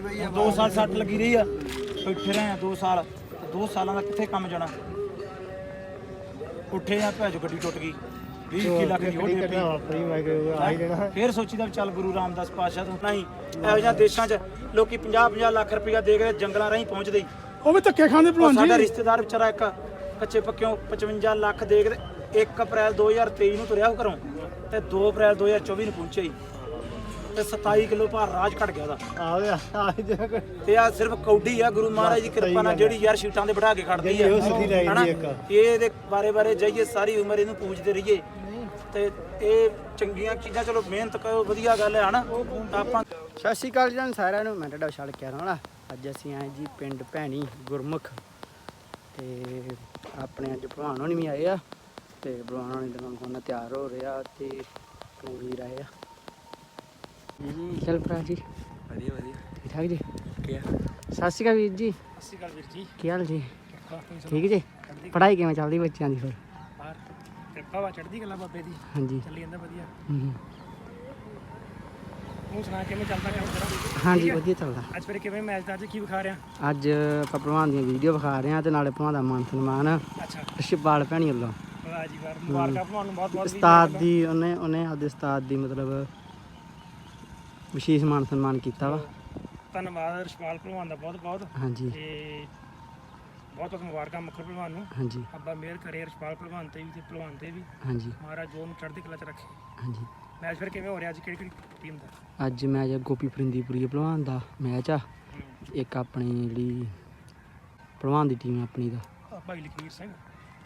2 ਸਾਲ ਸੱਟ ਲੱਗੀ ਰਹੀ ਆ। ਬੈਠੇ ਰਹੇ ਆ 2 ਸਾਲ। 2 ਸਾਲਾਂ ਦਾ ਕਿੱਥੇ ਕੰਮ ਜਾਣਾ? ਉੱਠੇ ਆ ਭੈਜੋ ਗੱਡੀ ਟੁੱਟ ਗਈ। 20 21 ਲੱਖ ਦੀ ਉਹ ਡੇਪੀ ਫੇਰ ਸੋਚੀਦਾ ਵੀ ਚੱਲ ਗੁਰੂ ਰਾਮਦਾਸ ਪਾਤਸ਼ਾਹ ਤੋਂ ਨਹੀਂ ਇਹੋ ਜਿਹਾ ਦੇਸ਼ਾਂ 'ਚ ਲੋਕੀ 50 50 ਲੱਖ ਰੁਪਇਆ ਦੇ ਕੇ ਜੰਗਲਾਂ ਰਾਹੀਂ ਪਹੁੰਚਦੇ। ਉਹ ਵੀ ਧੱਕੇ ਖਾਂਦੇ ਭਲਵਾਨ ਸਾਡਾ ਜੀ। ਰਿਸ਼ਤੇਦਾਰ ਵਿਚਾਰਾ ਇੱਕ ਕੱਚੇ ਪੱਕਿਓਂ 55 ਲੱਖ ਦੇ ਕੇ ਤੇ 1 ਅਪ੍ਰੈਲ 2023 ਨੂੰ ਤੁਰਿਆ ਉਹ ਘਰੋਂ। ਤੇ 2 ਅਪ੍ਰੈਲ 2024 ਨੂੰ ਪਹੁੰਚਿਆ ਹੀ ਤੇ 27 ਕਿਲੋ ਭਾਰ ਰਾਜ ਘਟ ਗਿਆ ਉਹਦਾ। ਤੇ ਆ ਸਿਰਫ ਕੌਡੀ ਆ ਗੁਰੂ ਮਹਾਰਾਜ ਦੀ ਕਿਰਪਾ ਨਾਲ ਜਿਹੜੀ ਯਾਰ ਸ਼ੀਟਾਂ ਦੇ ਬਿਠਾ ਕੇ ਖੜਦੀ ਆ। ਹਨਾ? ਇਹ ਇਹਦੇ ਬਾਰੇ ਬਾਰੇ ਜਾਈਏ ਸਾਰੀ ਉਮਰ ਇਹਨੂੰ ਪੂਜਦੇ ਰਹੀਏ। ਤੇ ਇਹ ਚੰਗੀਆਂ ਚੀਜ਼ਾਂ ਚਲੋ ਮਿਹਨਤ ਕਰੋ ਵਧੀਆ ਗੱਲ ਹੈ ਹਨਾ? ਆਪਾਂ ਸਤਿ ਸ਼੍ਰੀ ਅਕਾਲ ਜੀ ਸਾਰਿਆਂ ਨੂੰ ਮੈਂ ਤੁਹਾਡਾ ਵਿਸ਼ਾਲ ਕਹਿ ਰਹਾ ਅੱਜ ਅਸੀਂ ਆਏ ਜੀ ਪਿੰਡ ਭੈਣੀ ਗੁਰਮੁਖ। ਤੇ ਆਪਣੇ ਅੱਜ ਭਲਵਾਨ ਹੋਣੀ ਵੀ ਆਏ ਆ। ਤੇ ਭਲਵਾਨ ਹੋਣੀ ਦਾ ਹੁਣ ਤਿਆਰ ਹੋ ਰਿਹਾ ਤੇ ਪੂਰੀ ਰਹੇ ਆ। ਜੀ ਚਲ ਭਰਾ ਜੀ। ਵਧੀਆ ਵਧੀਆ। ਠੀਕ ਠਾਕ ਜੀ? ਕੀ ਆ। ਸਤਿ ਸ਼੍ਰੀ ਅਕਾਲ ਵੀਰ ਜੀ। ਸਤਿ ਸ਼੍ਰੀ ਅਕਾਲ ਵੀਰ ਜੀ। ਕੀ ਹਾਲ ਜੀ? ਠੀਕ ਜੀ? ਪੜ੍ਹਾਈ ਕਿਵੇਂ ਚੱਲਦੀ ਬੱਚਿਆਂ ਦੀ ਫਿਰ? ਬਾਹਰ। ਕਿਰਪਾ ਵਾ ਚੜਦੀ ਗੱਲਾਂ ਬਾਬੇ ਦੀ। ਹਾਂਜੀ। ਚੱਲੀ ਜਾਂਦਾ ਵਧੀਆ। ਹਮ, ਤੂੰ ਸੁਣਾ ਕਿਵੇਂ ਚੱਲਦਾ ਕੰਮ ਤੇਰਾ? ਹਾਂਜੀ ਵਧੀਆ ਚੱਲਦਾ। ਅੱਜ ਫਿਰ ਕਿਵੇਂ ਮੈਚ ਦਾ ਅੱਜ ਕੀ ਵਿਖਾ ਰਿਹਾ? ਅੱਜ ਆਪਾਂ ਭਲਵਾਨ ਦੀਆਂ ਵੀਡੀਓ ਵਿਖਾ ਰਹੇ ਆ ਤੇ ਨਾਲੇ ਭਲਵਾਨ ਦਾ ਮਾਨ ਸਨਮਾਨ। ਅੱਛਾ। ਸ਼ਿਵਾਲ ਭੈਣੀ ਵੱਲੋਂ। ਵਾਹ ਜੀ ਵਾਹ ਮੁਬਾਰਕਾਂ ਤੁਹਾਨੂੰ ਬਹੁਤ ਬਹੁਤ ਉਸਤਾਦ ਦੀ ਉਹਨੇ ਉਹਨੇ ਆਪਦੇ ਉਸਤਾਦ ਦੀ ਮਤਲਬ ਵਿਸ਼ੇਸ਼ ਮਾਨ ਸਨਮਾਨ ਕੀਤਾ ਵਾ। ਧੰਨਵਾਦ ਰਸ਼ਪਾਲ ਭਲਵਾਨ ਦਾ ਬਹੁਤ ਬਹੁਤ। ਹਾਂਜੀ। ਤੇ ਬਹੁਤ ਬਹੁਤ ਮੁਬਾਰਕਾਂ ਮੱਖਰ ਭਲਵਾਨ ਨੂੰ। ਹਾਂਜੀ। ਅੱਬਾ ਮਿਹਰ ਕਰੇ ਰਸ਼ਪਾਲ ਭਲਵਾਨ ਤੇ ਵੀ ਤੇ ਭਲਵਾਨ ਤੇ ਵੀ। ਹਾਂਜੀ। ਮਹਾਰਾਜ ਜੋ ਨੂੰ ਚੜ੍ਹਦੀ ਕਲਾ ਚ ਰੱਖੇ। ਹਾਂਜੀ। ਮੈਚ ਫਿਰ ਕਿਵੇਂ ਹੋ ਰਿਹਾ ਅੱਜ? ਕਿਹੜੀ ਕਿਹੜੀ ਟੀਮ ਦਾ? ਅੱਜ ਮੈਚ ਗੋਪੀ ਫਰਿੰਦੀਪੁਰੀ ਭਲਵਾਨ ਦਾ ਮੈਚ ਆ। ਇੱਕ ਆਪਣੀ ਜਿਹੜੀ ਭਲਵਾਨ ਦੀ ਟੀਮ ਆਪਣੀ ਦਾ। ਭਾਈ ਲਖਵੀਰ ਸਿੰਘ।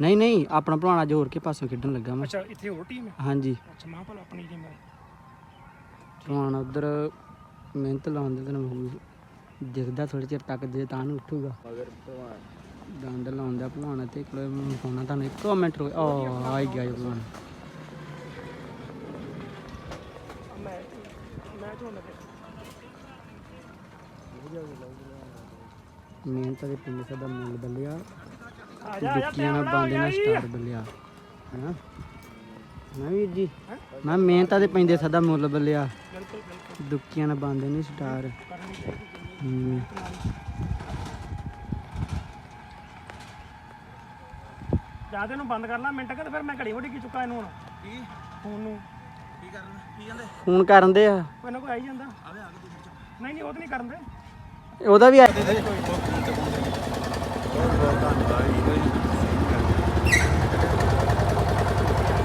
ਨਹੀਂ ਨਹੀਂ ਆਪਣਾ ਭਲਵਾਨ ਅੱਜ ਹੋਰ ਕੇ ਪਾਸੋਂ ਖੇਡਣ ਲੱਗਾ ਮੈਂ। ਅੱਛਾ ਇੱਥੇ ਹੋਰ ਟੀਮ ਹੈ ਹਾਂਜੀ। ਅੱਛਾ ਮਹਾਂਪਲ ਆਪਣੀ ਟੀਮ ਹੈ ਭਲਵਾਨ ਉਧਰ ਮਿਹਨਤ ਲਾਉਂਦੇ ਤੈਨੂੰ ਦਿਖਦਾ ਥੋੜੇ ਚਿਰ ਤੱਕ ਜੇ ਤਾਂ ਨੂੰ ਉੱਠੂਗਾ। ਦੰਦ ਲਾਉਂਦਾ ਭਲਵਾਨ ਤੇ ਕੋਲੇ ਮੈਂ ਫੋਨਾ ਤੁਹਾਨੂੰ ਇੱਕ ਮਿੰਟ ਰੁਕ ਆ ਆਈ ਗਿਆ ਜੀ ਭਲਵਾਨ। ਮੈਚ ਹੋਣ ਲੱਗੇ ਮਿਹਨਤ ਦੇ ਪਿੰਡ ਸਦਾ ਮੁੱਲ ਬੱਲਿਆ ਆ ਜਾ ਆ ਜਾ ਦੁੱਕੀਆਂ ਨਾਲ ਬਾਂਦੇ ਨਾਲ ਸਟਾਰ ਬੱਲਿਆ ਹਾਂ ਮੈਂ ਵੀਰ ਜੀ ਮੈਂ ਮਿਹਨਤ ਦੇ ਪੈਂਦੇ ਸਦਾ ਮੁੱਲ ਬੱਲਿਆ। ਬਿਲਕੁਲ ਬਿਲਕੁਲ ਦੁੱਕੀਆਂ ਨਾਲ ਬਾਂਦੇ ਨਹੀਂ ਸਟਾਰ। ਹੂੰ। ਜਾਂ ਇਹਨੂੰ ਬੰਦ ਕਰ ਲਾ ਮਿੰਟ ਕਿ ਤੇ ਫਿਰ ਮੈਂ ਘੜੀ ਮੋਟੀ ਕੀ ਚੁੱਕਾ ਇਹਨੂੰ ਹੁਣ? ਕੀ? ਫੋਨ ਨੂੰ। ਕੀ ਕਰਨਾ? ਕੀ ਕਹਿੰਦੇ? ਫੋਨ ਕਰਨ ਦੇ ਆ। ਕੋਈ ਨਾ ਕੋਈ ਆਈ ਜਾਂਦਾ। ਆਵੇ ਆ ਕੇ ਨਹੀਂ ਨਹੀਂ ਉਹ ਤਾਂ ਨਹੀਂ ਕਰਨ ਦੇ। ਉਹਦਾ ਵੀ ਆ-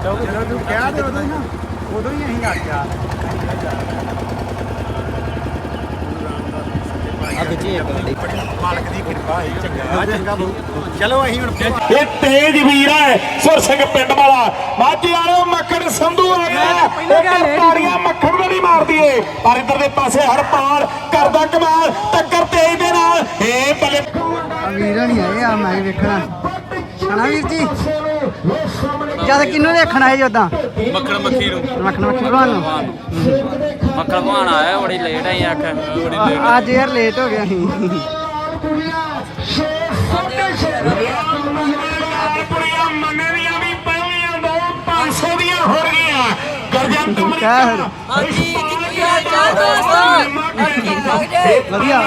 ਜਦੋਂ ਤੂੰ ਕਿਹਾ ਤੇ ਉਦੋਂ ਹੀ ਨਾ ਉਦੋਂ ਹੀ ਅਸੀਂ ਆ ਗਿਆ। ਮਾਲਕ ਦੀ ਕਿਰਪਾ ਹੈ ਚੰਗਾ। ਚੰਗਾ ਚਲੋ ਅਸੀਂ ਹੁਣ ਇਹ ਤੇਜ ਵੀਰ ਹੈ ਸੁਰ ਸਿੰਘ ਪਿੰਡ ਵਾਲਾ। ਮਾਝੇ ਵਾਲੇ ਮੱਖਣ ਸੰਧੂ ਆ ਗਿਆ। ਇੱਕ ਤਾੜੀਆਂ ਮੱਖਣ ਨੂੰ ਨਹੀਂ ਮਾਰਦੀ ਏ ਪਰ ਇੱਧਰ ਦੇ ਪਾਸੇ ਹਰਪਾਲ ਕਰਦਾ ਕਮਾਲ ਟੱਕਰ ਤੇਜ ਦੇ ਨਾਲ। ਏ ਬੱਲੇ ਵੀਰ ਨਹੀਂ ਆਏ ਆ ਮੈਂ ਵੇਖਣਾ। ਹਣਾ ਵੀਰ ਜੀ। ਜਦ ਕਿੰਨੂੰ ਦੇਖਣਾ ਹੈ ਜਦਾਂ ਮੱਖਣ ਮੱਖੀ ਨੂੰ। ਮੱਖਣ ਮੱਖੀ ਭਲਵਾਨ ਨੂੰ। ਮੱਖਣ ਭਾਣ ਆਇਆ ਬੜੀ ਲੇਟ ਆਈ ਆਖ ਬੜੀ ਲੇਟ ਅੱਜ ਯਾਰ ਲੇਟ ਹੋ ਗਿਆ ਸੀ। ਕੁੜੀਆਂ ਮੰਨੇ ਦੀਆਂ ਵੀ ਪਹਿਲੀਆਂ ਦੋ 500 ਦੀਆਂ ਹੋ ਗਈਆਂ ਗਰਜੰਤ ਕਹਿ ਫਿਰ। ਹਾਂਜੀ ਵਧੀਆ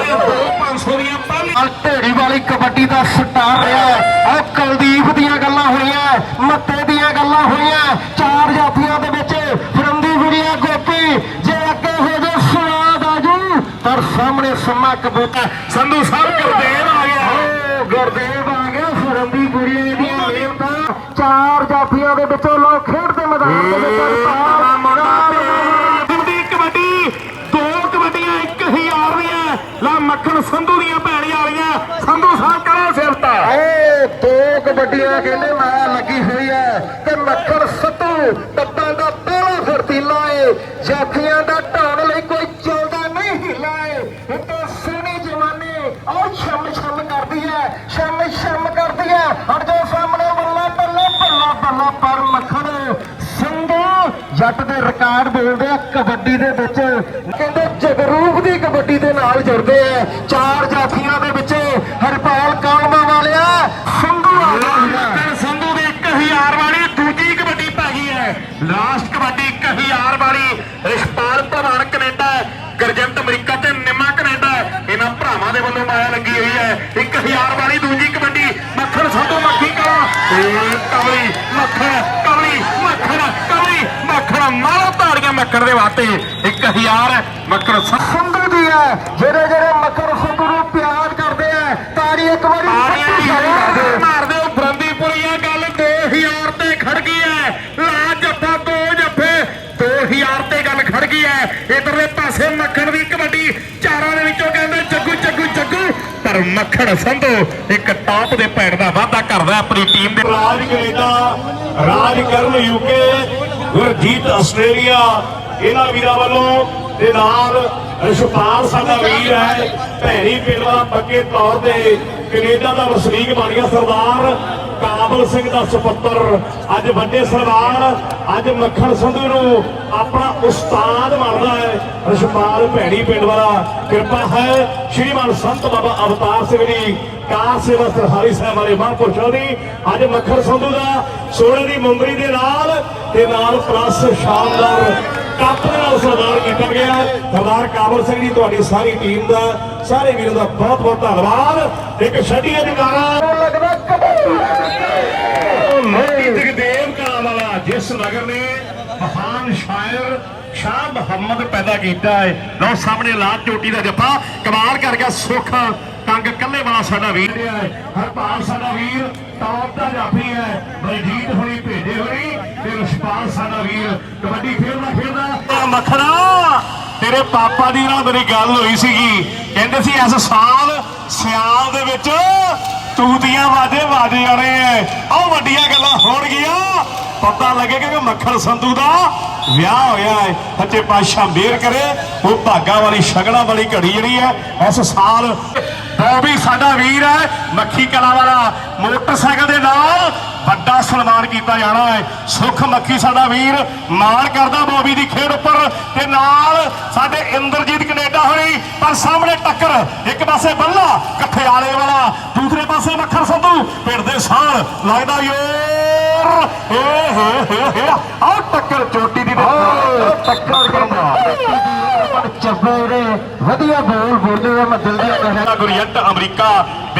ਢੇੜੀ ਵਾਲੀ ਕਬੱਡੀ ਦਾ ਸਟਾਰ ਰਿਹਾ ਆ ਕੁਲਦੀਪ ਦੀਆਂ ਗੱਲਾਂ ਹੋਈਆਂ ਮੱਤੇ ਦੀਆਂ ਗੱਲਾਂ ਹੋਈਆਂ ਚਾਰ ਜਾਤੀਆਂ ਦੇ ਵਿੱਚ ਫਰੰਦੀ ਗੁੜੀਆ ਗੋਪੀ ਜੇ ਅੱਗੇ ਹੋ ਜਾ ਸੁਆਦ ਜੂ ਪਰ ਸਾਹਮਣੇ ਸਮਾ ਕਬੂਤਾ ਸੰਧੂ ਸਾਹਿਬ ਗੁਰਦੇਵ ਆ ਗਿਆ ਓ ਗੁਰਦੇਵ ਆ ਗਿਆ ਫਰੰਦੀ ਗੁੜੀਆ ਦੀਆਂ ਮਿਹਨਤਾਂ ਚਾਰ ਜਾਤੀਆਂ ਦੇ ਵਿੱਚੋਂ ਲੋਕ ਖੇਡਦੇ ਮੈਦਾਨ ਦੇ ਵਿੱਚ ਤਾਰਾ ਮੁੰਡਾ ਦੀ ਕਬੱਡੀ ਦੋ ਕਬੱਡੀਆਂ 1000 ਦੀਆਂ ਲਾ ਮੱਖਣ ਸੰਧੂ ਦੀਆਂ ਭੈਣੀ ਵਾਲੀਆਂ ਸੰਧੂ ਸਾਹਿਬ ਕਰੋ ਸਿਫਤਾ ਓ ਦੋ ਕਬੱਡੀਆਂ ਕਹਿੰਦੇ ਮੈਂ ਲੱਗੀ ਹੋਈ ਐ ਤੇ ਮੱਖਣ ਸੱਤੂ ਟੱਪਾਂ ਦਾ ਪਹਿਲਾ ਫਰਤੀਲਾ ਏ ਜਾਫੀਆਂ ਦਾ ਢਾਣ ਲਈ ਕੋਈ ਚੱਲਦਾ ਨਹੀਂ ਹਿੱਲਾ ਏ ਇਹ ਤਾਂ ਸੋਹਣੀ ਜਵਾਨੀ, ਉਹ ਛਮ ਛਮ ਕਰਦੀ ਐ ਛਮ ਛਮ ਕਰਦੀ ਐ ਹਟ ਜਾ ਸਾਹਮਣੇ ਬੱਲਾ ਬੱਲਾ ਬੱਲਾ ਬੱਲਾ ਪਰ ਮੱਖਣ ਜੱਟ ਦੇ ਰਿਕਾਰਡ ਬੋਲਦੇ ਆ ਕਬੱਡੀ ਦੇ ਵਿੱਚ। ਕਹਿੰਦੇ ਜਗਰੂਪ ਦੀ ਕਬੱਡੀ ਦੇ ਨਾਲ ਜੁੜਦੇ ਆ, ਚਾਰ ਜਾਫੀਆਂ ਦੇ ਵਿੱਚ ਹਰਪਾਲ ਕਾਲਮਾ ਵਾਲਿਆ ਸੰਧੂ ਆ ਗਿਆ ਸੰਧੂ ਦੀ 1000 ਵਾਲੀ ਦੂਜੀ ਕਬੱਡੀ ਪੈ ਗਈ ਹੈ ਲਾਸਟ ਕਬੱਡੀ 1000 ਵਾਲੀ ਰਿਸ਼ਪਾਲ ਭਵਾਨ ਕੈਨੇਡਾ ਗਰਜੰਟ ਅਮਰੀਕਾ ਤੇ ਨਿਮਾ ਕੈਨੇਡਾ ਇਹਨਾਂ ਦੇ ਲੱਗੀ ਹੋਈ ਹੈ। 1000 ਵਾਲੀ, ਦੂਜੀ ਕਬੱਡੀ। ਮੱਖਣ ਸੰਧੂ ਮੱਖੀ ਕਲਾ। ਕਵਲੀ ਮੱਖਣ ਕਵਲੀ ਮੱਖਣ ਕਵਲੀ ਮੱਖਣ। ਮਾਰੋ ਤਾੜੀਆਂ ਮੱਖਣ ਦੇ ਵਾਸਤੇ। 1000 ਮੱਖਣ ਸੰਧੂ ਦੀ ਹੈ। ਜਿਹੜੇ ਜਿਹੜੇ ਮੱਖਣ ਸੰਧੂ ਨੂੰ ਪਿਆਰ ਕਰਦੇ ਆ ਤਾੜੀ ਇੱਕ ਵਾਰੀ ਮਾਰਦੇ ਹੋ ਬਰੰਦੀਪੁਰੀਆ ਗੱਲ 2000 ਤੇ ਖੜ ਗਈ ਹੈ ਲਾ ਜੱਫਾ ਦੋ ਜੱਫੇ 2000 ਤੇ ਗੱਲ ਖੜ ਗਈ ਹੈ ਇਧਰਲੇ ਪਾਸੇ ਮੱਖਣ ਦੀ ਕਬੱਡੀ ਚਾਰਾਂ ਦੇ ਵਿੱਚੋਂ ਕਹਿੰਦੇ ਜੱਗੂ ਜੱਗੂ ਜੱਗੂ ਪਰ ਮੱਖਣ ਸੰਧੂ, ਇੱਕ ਟਾਪ ਦੇ ਪੈੜ ਦਾ ਵਾਅਦਾ ਕਰਦਾ ਆਪਣੀ ਟੀਮ ਦੇ। ਰਾਜ ਕੈਨੇਡਾ, ਰਾਜ ਕਰਨ ਯੂਕੇ, ਗੁਰਜੀਤ ਆਸਟ੍ਰੇਲੀਆ, ਇਹਨਾਂ ਵੀਰਾਂ ਵੱਲੋਂ ਤੇ ਨਾਲ ਰਿਸ਼ਪਾਲ ਸਾਡਾ ਵੀਰ ਹੈ, ਭੈਣੀ ਪਿੰਡ ਦਾ ਪੱਕੇ ਤੌਰ ਤੇ ਕੈਨੇਡਾ ਦਾ ਵਸਨੀਕ ਬਣ ਗਿਆ ਸਰਦਾਰ ਕਾਬਲ ਸਿੰਘ ਦਾ ਸੁਪੁੱਤਰ। ਅੱਜ ਵੱਡੇ ਸਰਦਾਰ, ਅੱਜ ਮੱਖਣ ਸੰਧੂ ਨੂੰ ਆਪਣਾ ਉਸਤਾਦ ਮੰਨਦਾ ਹੈ। ਰਿਸ਼ਪਾਲ ਭੈਣੀ ਪਿੰਡ ਵਾਲਾ ਕਿਰਪਾ ਹੈ। ਸ਼੍ਰੀਮਾਨ ਸੰਤ ਬਾਬਾ ਅਵਤਾਰ ਸਿੰਘ ਜੀ, ਕਾਰ ਸੇਵਾ ਸਰਹਾਰੀ ਸਾਹਿਬ ਵਾਲੇ ਮਹਾਂਪੁਰਸ਼ਾਂ ਦੀ ਅੱਜ ਮੱਖਣ ਸੰਧੂ ਦਾ ਸੋਨੇ ਦੀ ਮੁੰਦਰੀ ਦੇ ਨਾਲ ਤੇ ਨਾਲ ਪਲੱਸ ਸ਼ਾਨਦਾਰ ਕੱਪ ਦੇ ਨਾਲ ਸਰਦਾਰ ਕੀਤਾ ਗਿਆ ਸਰਦਾਰ ਕਾਬਲ ਸਿੰਘ ਜੀ, ਤੁਹਾਡੀ ਸਾਰੀ ਟੀਮ ਦਾ, ਸਾਰੇ ਵੀਰਾਂ ਦਾ ਬਹੁਤ ਬਹੁਤ ਧੰਨਵਾਦ। ਇੱਕ ਛੱਡੀ ਅਧਿਕਾਰਾ ਲੱਗਦਾ ਜਗਦੇਵ ਕਾ ਵਾਲਾ, ਜਿਸ ਨਗਰ ਨੇ ਮਹਾਨ ਸ਼ਾਇਰ ਸ਼ਾਹ ਮੁਹੰਮਦ ਪੈਦਾ ਕੀਤਾ ਹੈ। ਲਓ ਸਾਹਮਣੇ ਲਾਲ ਚੋਟੀ ਦਾ ਜੱਫਾ, ਕਮਾਲ ਕਰ ਗਿਆ ਸੁੱਖ ਕੰਗ ਕੱਲੇ ਵਾਲਾ ਸਾਡਾ ਵੀਰ ਹੈ। ਹਰਪਾਲ ਸਾਡਾ ਵੀਰ, ਟੌਪ ਦਾ ਜਾਫੀ ਹੈ। ਬਲਜੀਤ ਹੋਣੀ ਭੇਜੇ ਹੋਣੀ ਤੇ ਰਸ਼ਪਾਲ ਸਾਡਾ ਵੀਰ। ਕਬੱਡੀ ਖੇਡਦਾ ਖੇਡਦਾ ਮੱਖਣਾ, ਤੇਰੇ ਪਾਪਾ ਦੀ ਨਾਲ ਮੇਰੀ ਗੱਲ ਹੋਈ ਸੀਗੀ। ਕਹਿੰਦੇ ਸੀ, ਇਸ ਸਾਲ ਸਿਆਲ ਦੇ ਵਿੱਚ ਤੂਤੀਆਂ ਵਾਜੇ ਵਾਜੇ ਜਾਣੇ ਐ। ਆਹ ਵੱਡੀਆਂ ਗੱਲਾਂ ਹੋਣਗੀਆਂ। ਪਤਾ ਲੱਗੇਗਾ ਕਿ ਮੱਖਣ ਸੰਧੂ ਦਾ ਵਿਆਹ ਹੋਇਆ ਹੈ। ਸੱਚੇ ਪਾਤਸ਼ਾਹ ਮੇਰ ਕਰੇ। ਉਹ ਭਾਗਾ ਵਾਲੀ ਸ਼ਗਣਾ ਵਾਲੀ ਘੜੀ ਜਿਹੜੀ ਹੈ, ਇਸ ਸਾਲ ਉਹ ਵੀ ਸਾਡਾ ਵੀਰ ਹੈ। ਮੱਖੀ ਕਲਾ ਵਾਲਾ ਮੋਟਰਸਾਈਕਲ ਦੇ ਨਾਲ ਵੱਡਾ ਸਨਮਾਨ ਕੀਤਾ ਜਾਣਾ ਹੈ। ਸੁਖ ਮੱਖੀ ਸਾਡਾ ਵੀਰ ਮਾਣ ਕਰਦਾ ਬੋਬੀ ਦੀ ਖੇਡ ਉੱਪਰ ਤੇ ਨਾਲ ਸਾਡੇ ਇੰਦਰਜੀਤ ਕੈਨੇਡਾ ਹੋਣੀ ਪਰ ਸਾਹਮਣੇ ਟੱਕਰ ਇੱਕ ਪਾਸੇ ਬੱਲਾ ਕਠਿਆਲੇ ਵਾਲਾ ਦੂਸਰੇ ਪਾਸੇ ਮੱਖਣ ਸੰਧੂ ਪਿੰਡ ਦੇ ਸਾਲ ਲੱਗਦਾ ਯੋਰ ਏ ਹੇ ਹੇ ਹੇ ਆਹ ਟੱਕਰ ਚੋਟੀ ਦੀ ਟੱਕਰ ਕਰਦਾ ਚੱਬੇਰੇ ਵਧੀਆ ਬੋਲ ਬੋਲਦੇ ਆ ਮੈਂ ਦਿਲ ਦੀਆਂ ਕਹਿਣਾ ਗੁਰੀਅੰਟ ਅਮਰੀਕਾ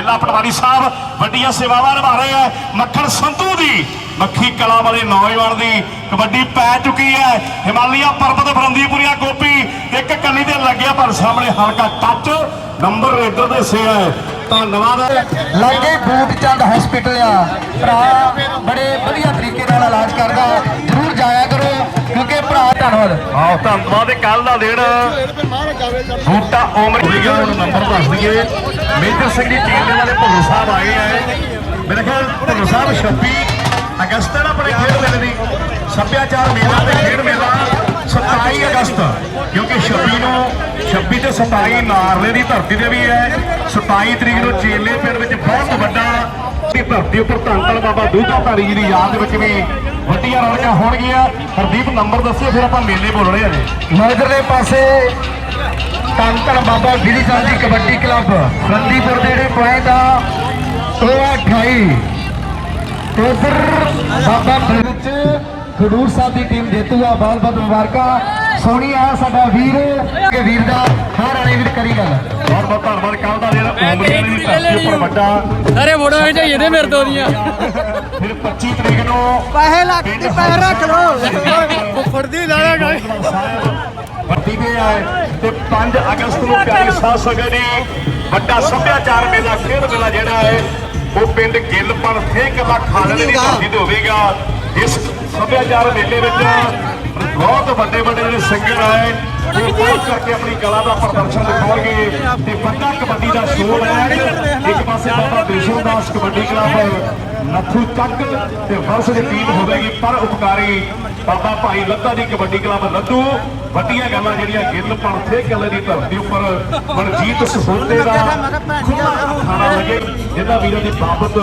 ਬਿੱਲਾ ਪਟਵਾਰੀ ਸਾਹਿਬ ਵੱਡੀਆਂ ਸੇਵਾਵਾਂ ਨਿਭਾ ਰਹੇ ਹੈ। ਮੱਖਣ ਸੰਧੂ ਦੀ, ਮੱਖੀ ਕਲਾ ਵਾਲੇ ਨੌਜਵਾਨ ਦੀ ਕਬੱਡੀ ਪੈ ਚੁੱਕੀ ਹੈ। ਹਿਮਾਲਿਆ ਪਰਬਤ ਫਰੰਦੀਪੁਰੀਆ ਗੋਪੀ, ਇੱਕ ਕੱਲੀ ਤੇ ਲੱਗਿਆ ਪਰ ਸਾਹਮਣੇ ਹਲਕਾ ਟੱਚ ਨੰਬਰ ਇੱਧਰ ਦੇ ਸੇ ਹੈ। ਧੰਨਵਾਦ। ਲਾਗੇ ਬੂਟ ਚੰਦ ਹਸਪੀਟਲ ਆ। ਭਰਾ ਬੜੇ ਵਧੀਆ ਤਰੀਕੇ ਨਾਲ ਇਲਾਜ ਕਰਦਾ। ਜ਼ਰੂਰ ਜਾਇਆ ਕਰੋ, ਕਿਉਂਕਿ ਭਰਾ ਧੰਨਵਾਦ। ਆਹ ਧੰਨਵਾਦ ਤੇ ਕੱਲ ਦਾ ਦਿਨ। ਬੂਟਾ ਉਮਰ ਹੁਣ ਨੰਬਰ ਦੱਸ ਦਈਏ। ਮੇਜਰ ਸਿੰਘ ਦੀ ਟੀਮ ਦੇ ਵਾਲੇ ਭੁੱਲੂ ਸਾਹਿਬ ਆਏ ਆ। ਮੇਰੇ ਖਿਆਲ ਭੁੱਲੂ ਸਾਹਿਬ 26 ਅਗਸਤ ਨਾ ਆਪਣੇ ਖੇਡ ਮੇਲੇ ਦੀ। ਸੱਭਿਆਚਾਰ ਮੇਲਾ ਤੇ ਖੇਡ ਮੇਲਾ 27 ਅਗਸਤ ਕਿਉਂਕਿ 26 ਨੂੰ 26 ਤੇ 27 ਨਾਰਲੇ ਦੀ ਧਰਤੀ ਤੇ ਵੀ ਹੈ। 27 ਤਰੀਕ ਨੂੰ ਚੇਲੇ ਪਿੰਡ ਵਿੱਚ ਬਹੁਤ ਵੱਡਾ ਦੀ ਧਰਤੀ ਉੱਪਰ ਧੰਨ ਧੰਨ ਬਾਬਾ ਦੂਧਾ ਧਾਰੀ ਜੀ ਦੀ ਯਾਦ ਵਿੱਚ ਵੀ ਵੱਡੀਆਂ ਰੌਣਕਾਂ ਹੋਣਗੀਆਂ। ਹਰਦੀਪ ਨੰਬਰ ਦੱਸਿਓ ਫਿਰ ਆਪਾਂ ਮੇਲੇ ਬੋਲਣੇ ਆ ਜੀ। ਨਜ਼ਰਲੇ ਪਾਸੇ ਧੰਨ ਧੰਨ ਬਾਬਾ ਗਿਰੀ ਸਾਹਿਬ ਦੀ ਕਬੱਡੀ ਕਲੱਬ ਫਰੰਦੀਪੁਰ ਦੇ ਜਿਹੜੇ ਪੁਆਇੰਟ ਆ ਉਹ ਆ 28 ਤੇ ਉਧਰ ਬਾਬਾ ਵਿੱਚ ਖਡੂਰ ਸਾਹਿਬ ਦੀ ਟੀਮ ਜੇਤੂ ਆ ਬਹੁਤ ਬਹੁਤ ਮੁਬਾਰਕਾਂ। ਸੋਹਣੀ ਆ ਸਾਡਾ ਵੀਰ ਕਿ ਵੀਰ ਦਾ ਹਰ ਵਾਲੇ ਵੀਰ ਕਰੀ ਗੱਲ। ਬਹੁਤ ਬਹੁਤ ਧੰਨਵਾਦ। ਦਾ ਦੀ ਧਰਤੀ ਉੱਪਰ ਵੱਡਾ ਸਾਰੇ ਫੋਟੋ ਖਿਚਾਈਏ ਤੇ ਮੇਰੇ ਤੋਂ ਦੀਆਂ। ਫਿਰ 25 ਤਰੀਕ ਨੂੰ ਪੈਸੇ ਲੱਗ ਕੇ ਪੈਸੇ ਰੱਖ ਲੋ ਫੜਦੀ ਜਾਣਾ ਗਾਈ। ਵੱਡੀ ਦੇ ਆਏ ਤੇ 5 ਅਗਸਤ ਨੂੰ ਪਿਆਰੀ ਸਾਧ ਸੰਗਤ ਦੀ ਵੱਡਾ ਸੱਭਿਆਚਾਰ ਮੇਲਾ ਖੇਡ ਮੇਲਾ ਜਿਹੜਾ ਹੈ ਉਹ ਪਿੰਡ ਗਿੱਲਪਣ ਥੇ ਕਲਾ ਖਾਲੜੇ ਦੀ ਧਰਤੀ ਤੇ ਹੋਵੇਗਾ। ਇਸ ਸੱਭਿਆਚਾਰ ਮੇਲੇ ਵਿੱਚ ਬਹੁਤ ਵੱਡੇ ਵੱਡੇ ਜਿਹੜੇ ਸਿੰਗਰ ਆਏ ਉਹ ਬਹੁਤ ਕਰਕੇ ਆਪਣੀ ਕਲਾ ਦਾ ਪ੍ਰਦਰਸ਼ਨ ਦਿਖਾਉਣਗੇ ਤੇ ਵੱਡਾ ਕਬੱਡੀ ਦਾ ਸ਼ੋਅ ਬਣਾਇਆ ਇੱਕ ਪਾਸੇ ਬਾਬਾ ਦੇਸ਼ੋ ਦਾਸ ਕਬੱਡੀ ਕਲੱਬ ਨੱਥੂ ਚੱਕ ਤੇ ਵਰਸ ਦੀ ਟੀਮ ਹੋਵੇਗੀ ਪਰ ਉਪਕਾਰੀ ਬਾਬਾ ਭਾਈ ਲੱਤਾ ਦੀ ਕਬੱਡੀ ਕਲੱਬ ਲੱਦੂ। ਵੱਡੀਆਂ ਗੱਲਾਂ ਜਿਹੜੀਆਂ ਗਿੱਲ ਪਰਥੇ ਕੱਲੇ ਦੀ ਧਰਤੀ ਉੱਪਰ ਮਨਜੀਤ ਸਸੋਤੇ ਦਾ ਖੁੱਲਾ ਖਾਣਾ ਲੱਗੇ ਜਿਹਦਾ ਵੀਰਾਂ ਦੀ ਬਾਬਤ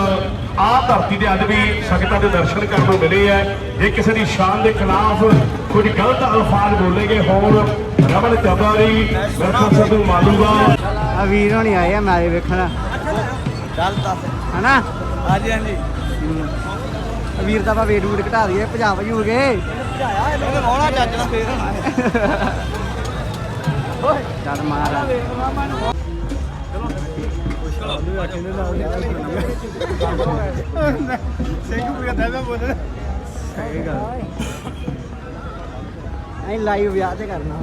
ਆਹ ਧਰਤੀ ਦੇ ਅੱਜ ਵੀ ਸੰਗਤਾਂ ਦੇ ਦਰਸ਼ਨ ਕਰਨ ਨੂੰ ਮਿਲੇ ਐ ਜੇ ਕਿਸੇ ਦੀ ਸ਼ਾਨ ਦੇ ਖਿਲਾਫ ਕੁਝ ਗਲਤ ਅਲਫਾਜ਼ ਬੋਲੇ ਗਏ ਹੋਣ ਰਮਨ ਚੌਧਰੀ ਦਰਸ਼ਨ ਸੰਧੂ ਮਾਲੂਗਾ। ਆ ਵੀਰ ਹੋਣੀ ਆਏ ਆ ਮੈਚ ਵੇਖਣ। ਚੱਲ ਦੱਸ। ਹਨਾ? ਹਾਂਜੀ ਹਾਂਜੀ। ਵੀਰ ਦਾ ਆਪਾਂ ਵੇਟ ਵੂਟ ਘਟਾ ਦਈਏ ਭਜਾ ਭਜੂ ਗਏ ਭਜਾਇਆ ਇਹਨੇ ਮੋਣਾ ਚੱਜਣਾ ਫੇਰ ਹੋਣਾ। ਚੱਲ ਮਾਰ। ਸਹੀ ਗੱਲ। ਅਸੀਂ ਲਾਈਵ ਵਿਆਹ ਤੇ ਕਰਨਾ।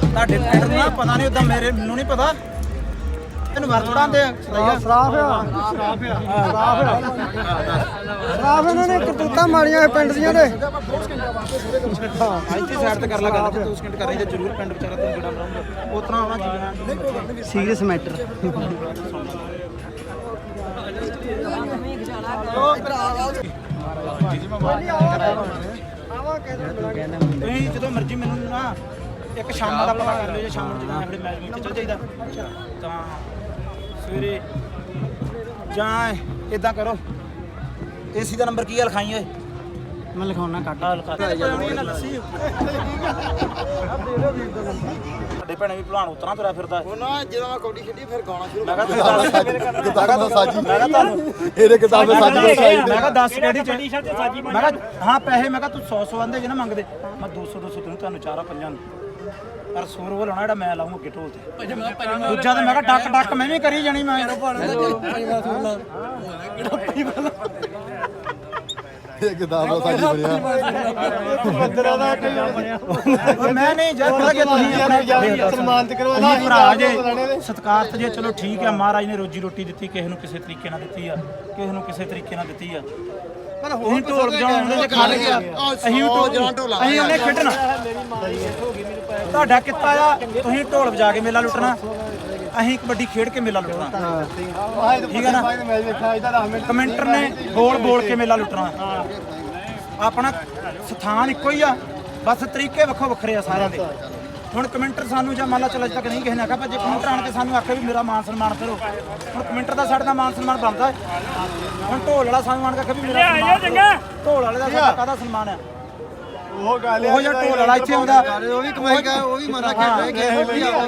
ਤੁਹਾਡੇ ਪਿੰਡ ਨੂੰ ਪਤਾ ਨਹੀਂ ਉਦਾਂ ਮੇਰੇ, ਮੈਨੂੰ ਨਹੀਂ ਪਤਾ। ਇਹਨੂੰ ਵਰਤ ਪੜਾਉਂਦੇ ਆ? ਸਰਾਫ ਆ। ਸਰਾਫ ਆ। ਸਰਾਫ ਇਹਨਾਂ ਨੇ ਕਰਤੂਤਾਂ ਮਾਰੀਆਂ ਇਹ ਪਿੰਡ ਦੀਆਂ ਦੇ ਇੱਥੇ ਸਾਈਡ ਤੇ ਕਰ ਲਾ ਗੱਲ 2 ਸਕਿੰਟ ਕਰ ਰਹੀ ਤੇ ਜ਼ਰੂਰ ਪਿੰਡ ਵਿਚਾਰਾ ਤੈਨੂੰ ਗੜਾ ਬਣਾਉਂਗਾ ਉਤਨਾ ਆਉਣਾ ਜੀਵਨ ਸੀਰੀਅਸ ਮੈਟਰ ਤੁਸੀਂ ਜਦੋਂ ਮਰਜ਼ੀ ਮੈਨੂੰ ਨਾ ਇੱਕ ਸ਼ਾਮ ਦਾ ਪਤਾ ਕਰ ਲਿਓ ਜੇ ਸ਼ਾਮ ਨੂੰ ਜਦੋਂ ਆਪਣੇ ਮੈਚ ਵਿੱਚ ਚੱਲ ਜਾਈਦਾ। ਤਾਂ ਸਵੇਰੇ ਜਾਂ ਇਦਾਂ ਕਰੋ। ਏਸੀ ਦਾ ਨੰਬਰ ਕੀ ਆ ਲਿਖਾਈ ਓਏ? ਮੈਂ ਲਿਖਾਉਣਾ ਕੱਟ ਆ ਲਿਖਾ। ਲੱਸੀ। ਸਾਡੇ ਭੈਣੇ ਵੀ ਭਲਾਣ ਉਤਰਾ ਤੁਰਿਆ ਫਿਰਦਾ। ਉਹ ਨਾ ਜਦੋਂ ਮੈਂ ਕਬੱਡੀ ਖੇਡੀ ਫਿਰ ਗਾਉਣਾ ਸ਼ੁਰੂ ਮੈਂ ਕਿਹਾ ਕਿਤਾਬਾਂ ਦਾ ਸਾਜੀ। ਮੈਂ ਕਿਹਾ ਤੁਹਾਨੂੰ ਇਹਦੇ ਕਿਤਾਬਾਂ ਸਾਜੀ ਦਾ ਸਾਜੀ ਮੈਂ ਕਿਹਾ 10 ਕਿਹੜੀ ਚੜੀ ਸ਼ਰਟ ਤੇ ਸਾਜੀ ਮੈਂ ਕਿਹਾ ਹਾਂ ਪੈਸੇ ਮੈਂ ਕਿਹਾ ਤੂੰ 100 100 ਆਂਦੇ ਜੇ ਨਾ ਮੰਗਦੇ। ਮੈਂ 200 200 ਤੈਨੂੰ ਤੁਹਾਨੂੰ ਚਾਰਾਂ ਪੰਜਾਂ ਨੂੰ। ਪਰ ਸੂਰ ਉਹ ਲਾਉਣਾ ਜਿਹੜਾ ਮੈਂ ਲਾਉਂ ਅੱਗੇ ਢੋਲ ਤੇ। ਦੂਜਾ ਤੇ ਮੈਂ ਕਿਹਾ ਡੱਕ ਡੱਕ ਮੈਂ ਵੀ ਕਰੀ ਜਾਣੀ ਮੈਂ ਇਹ ਕਿਤਾਬ ਦਾ ਸਾਜੀ ਬਣਿਆ? ਉਹ ਮੈਂ ਨਹੀਂ ਜਦ ਪਤਾ ਕਿ ਤੁਸੀਂ ਆਪਣੇ ਸਨਮਾਨਿਤ ਕਰਵਾਉਣਾ ਭਰਾ ਜੇ। ਸਤਿਕਾਰਤ ਜੇ। ਚਲੋ ਠੀਕ ਹੈ ਮਹਾਰਾਜ ਨੇ ਰੋਜੀ ਰੋਟੀ ਦਿੱਤੀ ਕਿਸੇ ਨੂੰ ਕਿਸੇ ਤਰੀਕੇ ਨਾਲ ਦਿੱਤੀ ਆ ਕਿਸੇ ਨੂੰ ਕਿਸੇ ਤਰੀਕੇ ਨਾਲ ਦਿੱਤੀ ਆ। ਪਰ ਹੁਣ ਢੋਲ ਵਜਾਉਣ ਉਹਦੇ ਖਾ ਲਿਆ ਅਸੀਂ ਢੋਲ ਅਸੀਂ ਉਹਨੇ ਖੇਡਣਾ। ਤੁਹਾਡਾ ਕਿੱਤਾ ਆ ਤੁਸੀਂ ਢੋਲ ਵਜਾ ਕੇ ਮੇਲਾ ਲੁੱਟਣਾ। ਅਸੀਂ ਕਬੱਡੀ ਖੇਡ ਕੇ ਮੇਲਾ ਲੁੱਟਣਾ। ਠੀਕ ਹੈ ਨਾ? ਕਮੈਂਟਰ ਨੇ ਬੋਲ ਬੋਲ ਕੇ ਮੇਲਾ ਲੁੱਟਣਾ। ਆਪਣਾ ਸਥਾਨ ਇੱਕੋ ਹੀ ਆ ਬਸ ਤਰੀਕੇ ਵੱਖੋ ਵੱਖਰੇ ਆ ਸਾਰਿਆਂ ਦੇ। ਹੁਣ ਕਮੈਂਟਰ ਸਾਨੂੰ ਜਾਂ ਮੰਨ ਲਾ ਚਲ ਅਜੇ ਤੱਕ ਨਹੀਂ ਕਿਸੇ ਨੇ ਆਖਿਆ ਪਰ ਜੇ ਕਮੈਂਟਰ ਆਣ ਕੇ ਸਾਨੂੰ ਆਖੇ ਵੀ ਮੇਰਾ ਮਾਨ ਸਨਮਾਨ ਕਰੋ ਹੁਣ ਕਮੈਂਟਰ ਦਾ ਸਾਡੇ ਦਾ ਮਾਨ ਸਨਮਾਨ ਬਣਦਾ ਹੁਣ ਢੋਲ ਵਾਲਾ ਸਾਨੂੰ ਆਣ ਕੇ ਆਖੇ ਵੀ ਮੇਰਾ ਸਨਮਾਨ ਢੋਲ ਵਾਲੇ ਦਾ ਸਾਡਾ ਕਾਹਦਾ ਸਨਮਾਨ ਆ? ਉਹ ਗੱਲ ਉਹ ਜਿਹੜਾ ਢੋਲ ਵਾਲਾ ਇੱਥੇ ਆਉਂਦਾ। ਉਹ ਵੀ ਕਮਾਈ ਕਰ ਉਹ ਵੀ ਮਨਾ ਕੇ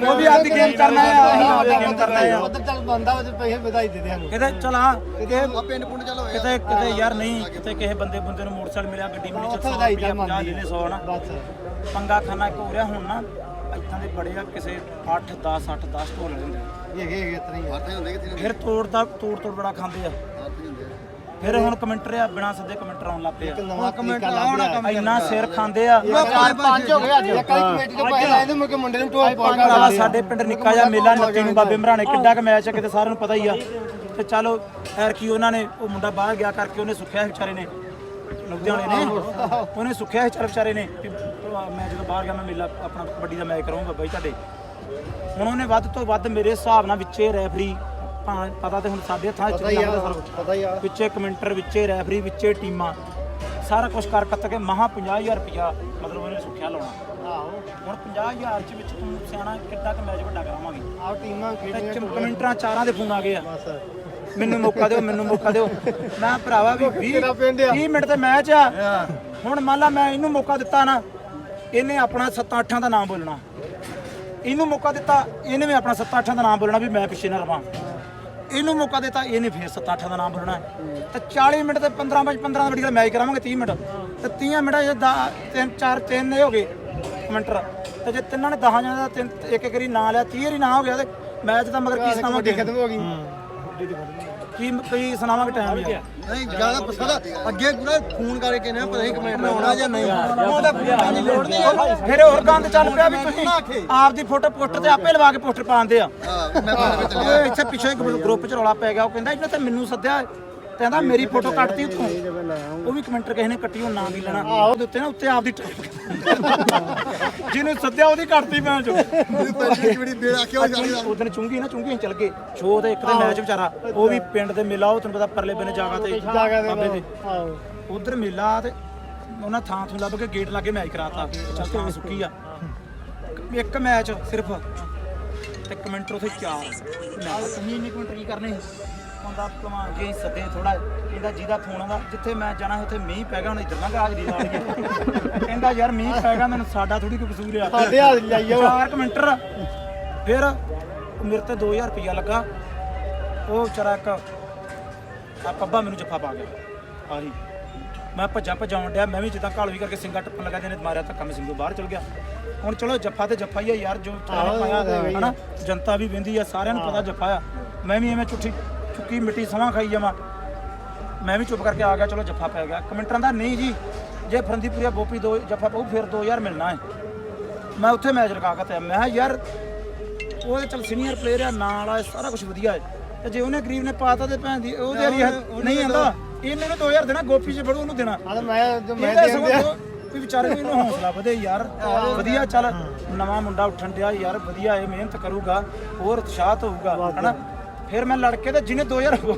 ਉਹ ਵੀ ਆਪਦੀ ਗੇਮ ਕਰਨਾ ਆ ਅਸੀਂ ਆਪਦੀ ਗੇਮ ਕਰਨਾ ਆ। ਉਧਰ ਚੱਲ ਬੰਦਾ ਉਹ ਪੈਸੇ ਵਧਾਈ ਦੇ ਦੇ ਕਿਤੇ ਚਲ ਹਾਂ ਕਿਤੇ ਪਿੰਡ ਪੁੰਡ ਚਲ ਕਿਤੇ ਕਿਤੇ ਯਾਰ ਨਹੀਂ ਕਿਤੇ ਕਿਸੇ ਬੰਦੇ ਬੰਦੇ ਨੂੰ ਮੋਟਰਸਾਈਕਲ ਮਿਲਿਆ ਗੱਡੀ ਮਿਲੀ ਚੱਲ 100 ਰੁਪਇਆ 50 ਲੈ ਲੈ 100 ਨਾ। ਪੰਗਾ ਖਾਨਾ ਇੱਕ ਹੋ ਰਿਹਾ ਹੁਣ ਨਾ ਇਦਾਂ ਦੇ ਬੜੇ ਆ ਕਿਸੇ 8 10 8 10 ਢੋਲ ਲੈਂਦੇ ਹੈਗੇ ਹੈਗੇ ਇਤਨੇ ਹੀ ਹੁੰਦੇ ਕਿਤੇ ਫਿਰ ਤੋੜ ਦਾ ਤੋੜ ਤੋੜ ਬੜਾ ਖਾਂਦੇ ਆ। ਫਿਰ ਹੁਣ ਕਮੈਂਟਰ ਆ ਬਿਨਾ ਸੱਦੇ ਕਮੈਂਟਰ ਆਉਣ ਲੱਗ ਪਏ ਆ ਨਵਾਂ ਤਰੀਕਾ ਲੱਭ ਰਿਹਾ। ਇੰਨਾ ਸਿਰ ਖਾਂਦੇ ਆ। ਪੰਜ ਹੋ ਗਏ ਅੱਜ ਇੱਕ ਵਾਰੀ ਕਮੇਟੀ ਤੋਂ ਪੈਸੇ ਲਾਏ ਤੇ ਮੁੜ ਕੇ ਮੁੰਡੇ ਨੂੰ ਢੋਲ ਪਾ ਭਰਾ ਸਾਡੇ ਪਿੰਡ ਨਿੱਕਾ ਜਿਹਾ ਮੇਲਾ ਨੱਤੀ ਨੂੰ ਬਾਬੇ ਮਰਾਣੇ ਕਿੱਡਾ ਕ ਮੈਚ ਆ ਕਿਤੇ ਸਾਰਿਆਂ ਨੂੰ ਪਤਾ ਹੀ ਆ। ਤੇ ਚਲੋ ਐਰ ਕੀ ਉਹਨਾਂ ਨੇ ਉਹ ਮੁੰਡਾ ਬਾਹਰ ਗਿਆ ਕਰਕੇ ਉਹਨੇ ਸੁੱਖਿਆ ਵਿਚਾਰੇ ਨੇ। ਲੁਧਿਆਣੇ ਨੇ। ਉਹਨੇ ਸੁੱਖਿਆ ਚੱਲ ਵਿਚਾਰੇ ਨੇ ਭਰਾ ਮੈਂ ਜਦੋਂ ਬਾਹਰ ਗਿਆ ਮੈਂ ਮੇਲਾ ਆਪਣਾ ਕਬੱਡੀ ਦਾ ਮੈਚ ਕਰਾਂਗਾ ਬਾਈ ਤੁਹਾਡੇ। ਹੁਣ ਉਹਨੇ ਵੱਧ ਤੋਂ ਵੱਧ ਮੇਰੇ ਹਿਸਾਬ ਨਾਲ ਵਿੱਚੇ ਰੈਫਰੀ ਭਾਵੇਂ ਪਤਾ ਤੇ ਹੁਣ ਸਾਡੇ ਹੱਥਾਂ 'ਚ ਨਹੀਂ ਲੱਗਦਾ ਸਾਰਾ ਪਤਾ ਹੀ ਆ। ਵਿੱਚੇ ਕਮੈਂਟਰ ਵਿੱਚੇ ਰੈਫਰੀ ਵਿੱਚੇ ਟੀਮਾਂ ਸਾਰਾ ਕੁਝ ਕਰ ਕੱਤ ਕੇ ਮਹਾ 50000 ਰੁਪਇਆ ਮਤਲਬ ਉਹਨੇ ਸੁੱਖਿਆ ਲਾਉਣਾ। ਆਹੋ। ਹੁਣ 50000 ਚ ਵਿੱਚ ਤੂੰ ਸਿਆਣਾ ਕਿੱਡਾ ਕ ਮੈਚ ਵੱਡਾ ਕਰਾਵਾਂਗੇ। ਆਹ ਟੀਮਾਂ ਖੇਡੀਆਂ ਕਮੈਂਟਰਾਂ ਚਾਰਾਂ ਦੇ ਫੋਨ ਆ ਗਏ ਆ। ਮੈਨੂੰ ਮੌਕਾ ਦਿਓ ਮੈਨੂੰ ਮੌਕਾ ਦਿਓ। ਮੈਂ ਭਰਾਵਾ ਵੀ 20 30 ਮਿੰਟ ਤੇ ਮੈਚ ਆ। ਹੁਣ ਮੰਨ ਲਾ ਮੈਂ ਇਹਨੂੰ ਮੌਕਾ ਦਿੱਤਾ ਨਾ ਇਹਨੇ ਆਪਣਾ 7-8 ਦਾ ਨਾਮ ਬੋਲਣਾ। ਇਹਨੂੰ ਮੌਕਾ ਦਿੱਤਾ ਇਹਨੇ ਵੀ ਆਪਣਾ 7-8 ਦਾ ਨਾਮ ਬੋਲਣਾ ਵੀ ਮੈਂ ਪਿੱਛੇ ਨਾ ਰਵਾਂ। ਇਹਨੂੰ ਮੌਕਾ ਦਿੱਤਾ ਇਹਨੇ ਫੇਰ 7-8 ਦਾ ਨਾਮ ਬੋਲਣਾ ਤੇ 40 ਮਿੰਟ ਤੇ 15 ਵਿੱਚ 15 ਦਾ ਬੜੀ ਗੱਲ ਮੈਚ ਕਰਾਵਾਂਗੇ 30 ਮਿੰਟ। ਤੇ 30 ਮਿੰਟਾਂ ਦਾ- ਤਿੰਨ ਚਾਰ ਤਿੰਨ ਇਹ ਹੋ ਗਏ ਕਮੈਂਟਰ। ਤੇ ਜੇ ਤਿੰਨਾਂ ਨੇ 10 ਜਣਾਂ ਦਾ ਤਿੰਨ ਇੱਕ ਇੱਕ ਵਾਰੀ ਨਾਂ ਲਿਆ 30 ਵਾਰੀ ਨਾਂ ਹੋ ਗਿਆ ਤੇ ਮੈਚ ਤਾਂ ਮਗਰ ਕੀ ਸੁਣਾਵਾਂਗੇ ਖਤਮ ਹੋ ਗਈ। ਕੀ ਕੀ ਸੁਣਾਵਾਂਗੇ ਟਾਈਮ ਯਾਰ ਨਹੀਂ ਜ਼ਿਆਦਾ ਪਸੰਦ ਅੱਗੇ ਪੂਰਾ ਫੋਨ ਕਰਕੇ ਨਾ ਪਤਾ ਨਹੀਂ ਕਮੈਂਟ ਆਉਣਾ ਜਾਂ ਨਹੀਂ ਉਹਦਾ ਨਹੀਂ ਲੋੜ ਨਹੀਂ ਫਿਰ ਹੋਰ ਗੰਦ ਚੱਲ ਪਿਆ ਵੀ ਤੁਸੀਂ ਆਪਦੀ ਫੋਟੋ ਪੋਸਟਰ ਤੇ ਆਪੇ ਲਵਾ ਕੇ ਪੋਸਟਰ ਪਾਉਂਦੇ ਆ। ਮੈਂ ਬਾਅਦ ਵਿੱਚ ਇੱਥੇ ਪਿੱਛੇ ਇੱਕ ਗਰੁੱਪ ਚ ਰੌਲਾ ਪੈ ਗਿਆ। ਉਹ ਕਹਿੰਦਾ ਇਹਨੇ ਤਾਂ ਮੈਨੂੰ ਸੱਦਿਆ। ਕਹਿੰਦਾ ਮੇਰੀ ਫੋਟੋ ਕੱਟਤੀ ਉੱਥੋਂ। ਉਹ ਵੀ ਕਮੈਂਟਰ ਕਿਸੇ ਨੇ ਕੱਟੀ ਉਹ ਨਾਂ ਕੀ ਲੈਣਾ। ਉਹਦੇ ਉੱਤੇ ਨਾ ਉੱਤੇ ਆਪਦੀ ਟਾਈਪ ਜਿਹਨੇ ਸੱਦਿਆ ਉਹਦੀ ਕੱਟਤੀ ਮੈਂ ਜੋ ਬੜੀ ਬੇੜਾ ਕਿਉਂ ਜਾਣੀ ਉਦੋਂ ਚੁੰਗੀ ਨਾ ਚੁੰਗੀ ਚੱਲ ਗਏ। ਸ਼ੋਅ ਤੇ ਇੱਕ ਤੇ ਮੈਚ ਵਿਚਾਰਾ ਉਹ ਵੀ ਪਿੰਡ ਦੇ ਮੇਲਾ ਉਹ ਤੈਨੂੰ ਪਤਾ ਪਰਲੇ ਬੰਨੇ ਜਾਗਾ ਤੇ ਬਾਬੇ ਦੇ। ਉਧਰ ਮੇਲਾ ਤੇ ਉਹਨਾਂ ਥਾਂ ਥੂ ਲੱਭ ਕੇ ਗੇਟ ਲਾਗੇ ਮੈਚ ਕਰਾਤਾ। ਚੱਲ ਥਾਂ ਸੁੱਕੀ ਆ। ਇੱਕ ਮੈਚ ਸਿਰਫ ਤੇ ਕਮੈਂਟਰ ਉਥੇ ਚਾਰ। ਮੈਂ ਕਿਹਾ ਤੁਸੀਂ ਇੰਨੇ ਕਮੈਂਟਰ ਕੀ ਕਰਨੇ? ਹੁੰਦਾ ਭਲਵਾਨ ਜੀ ਸੱਦੇ ਥੋੜਾ ਕਹਿੰਦਾ ਜਿਹਦਾ ਫੋਨ ਆਉਂਦਾ ਜਿੱਥੇ ਮੈਂ ਜਾਣਾ ਉੱਥੇ ਮੀਂਹ ਪੈ ਗਿਆ ਹੁਣ ਇੱਧਰ ਨਾ ਗਾਜਰੀ ਲਾ ਲਈਏ ਕਹਿੰਦਾ ਯਾਰ ਮੀਂਹ ਪੈ ਗਿਆ ਮੈਨੂੰ ਸਾਡਾ ਥੋੜੀ ਕੋਈ ਕਸੂਰ ਆ। ਸਾਡੇ ਹੱਥ ਲਾਈ ਜਾਓ ਚਾਰ ਕਮੈਂਟਰ ਫਿਰ ਮੇਰੇ ਤੇ 2000 ਰੁਪਇਆ ਲੱਗਾ। ਉਹ ਵਿਚਾਰਾ ਇੱਕ ਆ ਪੱਬਾ ਮੈਨੂੰ ਜੱਫਾ ਪਾ ਗਿਆ। ਆਹੀ। ਮੈਂ ਭੱਜਾ ਭਜਾਉਣ ਡਿਆ। ਮੈਂ ਵੀ ਜਿੱਦਾਂ ਘਾਲਵੀ ਕਰਕੇ ਸਿੰਗਾ ਟੱਪਣ ਲੱਗਾ ਜਿਹਨੇ ਮਾਰਿਆ ਧੱਕਾ ਮੈਂ ਸਿੰਘੋਂ ਬਾਹਰ ਚਲ ਗਿਆ। ਹੁਣ ਚਲੋ ਜੱਫਾ ਤੇ ਜੱਫਾ ਹੀ ਆ ਯਾਰ ਜੋ ਪਾਇਆ ਹਨਾ ਜਨਤਾ ਵੀ ਵਹਿੰਦੀ ਆ ਸਾਰਿਆਂ ਨੂੰ ਪਤਾ ਜੱਫਾ ਆ। ਮੈਂ ਵੀ ਐਵੇਂ ਚੁੱਠੀ ਚੁੱਕੀ ਮਿੱਟੀ ਸਮਾਂ ਖਾਈ ਜਾਵਾਂ। ਮੈਂ ਵੀ ਚੁੱਪ ਕਰਕੇ ਆ ਗਿਆ ਚਲੋ ਜੱਫਾ ਪੈ ਗਿਆ। ਕਮੈਂਟਰਾਂ ਦਾ ਨਹੀਂ ਜੀ ਜੇ ਫਰੰਦੀਪੁਰੀਆ ਗੋਪੀ ਦੋ ਜੱਫਾ ਪਊ ਫਿਰ 2000 ਮਿਲਣਾ ਹੈ। ਮੈਂ ਉੱਥੇ ਮੈਚ ਰਕਾ ਕੇ ਤੇ ਮੈਂ ਯਾਰ ਉਹ ਚਲ ਸੀਨੀਅਰ ਪਲੇਅਰ ਆ ਨਾਲ ਆ ਸਾਰਾ ਕੁਝ ਵਧੀਆ ਹੈ। ਤੇ ਜੇ ਉਹਨੇ ਗਰੀਬ ਨੇ ਪਾਤਾ ਤੇ ਭੈਣ ਦੀ ਉਹਦੇ ਹਰੀ ਨਹੀਂ ਆਂਦਾ ਇਹਨੇ ਨੂੰ 2000 ਦੇਣਾ ਗੋਪੀ ਚ ਫੜੂ ਉਹਨੂੰ ਦੇਣਾ। ਆ ਮੈਂ ਜੋ ਮੈਂ ਦੇ ਵੀ ਵਿਚਾਰੇ ਨੂੰ ਇਹਨੂੰ ਹੌਸਲਾ ਵਧੇ ਯਾਰ। ਵਧੀਆ ਚੱਲ ਨਵਾਂ ਮੁੰਡਾ ਉੱਠਣ ਡਿਆ ਯਾਰ ਵਧੀਆ ਇਹ ਮਿਹਨਤ ਕਰੂਗਾ ਹੋਰ ਉਤਸ਼ਾਹਤ ਹੋਊਗਾ ਹਨਾ? ਫਿਰ ਮੈਂ ਲੜ ਕੇ ਤੇ ਜਿਹਨੇ 2000 ਬੋ-